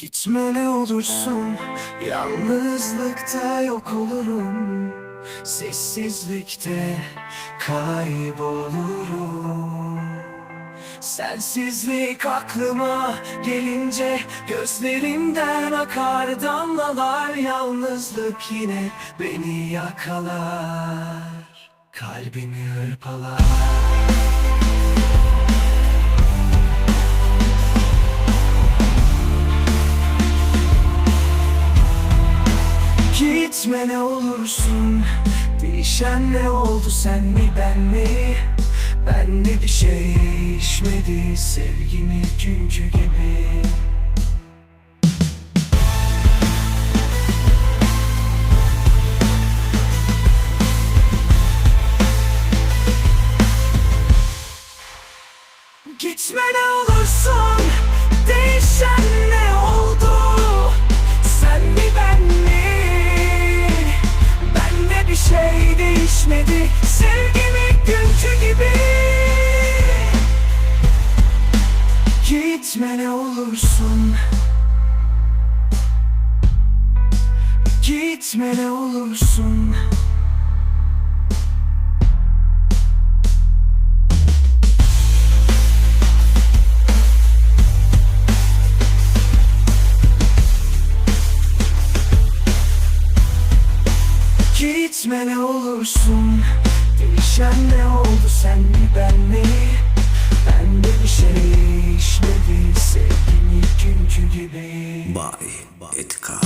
Gitme ne olursun Yalnızlıkta yok olurum. Sessizlikte kaybolurum. Sensizlik aklıma gelince Gözlerimden akar damlalar Yalnızlık yine beni yakalar. Kalbimi hırpalar Gitme ne olursun. Değişen ne oldu sen mi ben mi? Bende bir şey değişmedi Sevgimi günkü gibi. Gitme ne olursun. Değişen değişmedi Sevgimi günkü gibi. Gitme ne olursun. Gitme ne olursun Gitme ne olursun. Değişen ne oldu sen mi ben mi? Bende bir şey değişmedi. Sevgimi günkü gibi. Bay Etka